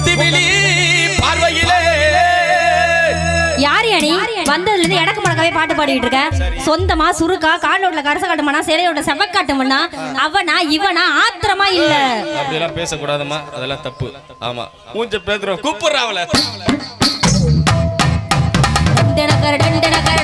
முத்து விழி பார்வையிலே. யார் அணி? வந்ததுல இருந்து எனக்கு மணக்காவே பாட்டு பாடிட்டு இருக்க. சொந்தமா சுருக்கா காலோட்ல கரச காட்டுமானா சிலையோட செவ காட்டுமானா அவனா இவனா ஆத்திரமா இல்ல. அப்படிலாம் பேசக்கூடாதுமா அதெல்லாம் தப்பு. ஆமா. மூஞ்ச பேசுறோம் கூப்பிடுறாவல டண்டன கர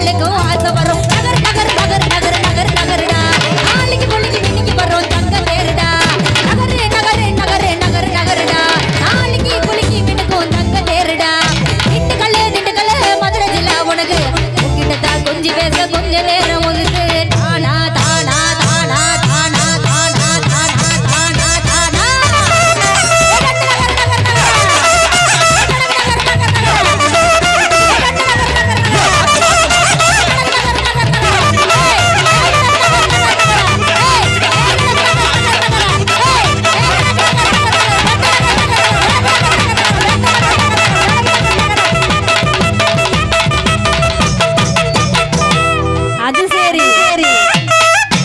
கொள்ளைக்கும் ஆசை வரும். நகர் நகர் நகர் நகர் நகர் நகர்டா. நாளைக்கு பொண்ணுக்கு இன்னைக்கு வரும் தங்க தேருடா நகர் நகர் நகர் நகர் நகர்டா. நாளைக்கு குளிக்கு மினுக்கும் தங்க தேருடா திண்டுக்கல்லு திண்டுக்கல்லு மதுரை ஜில்லா உனக்கு. உங்ககிட்ட தான் கொஞ்சி பேச கொஞ்ச நேரம்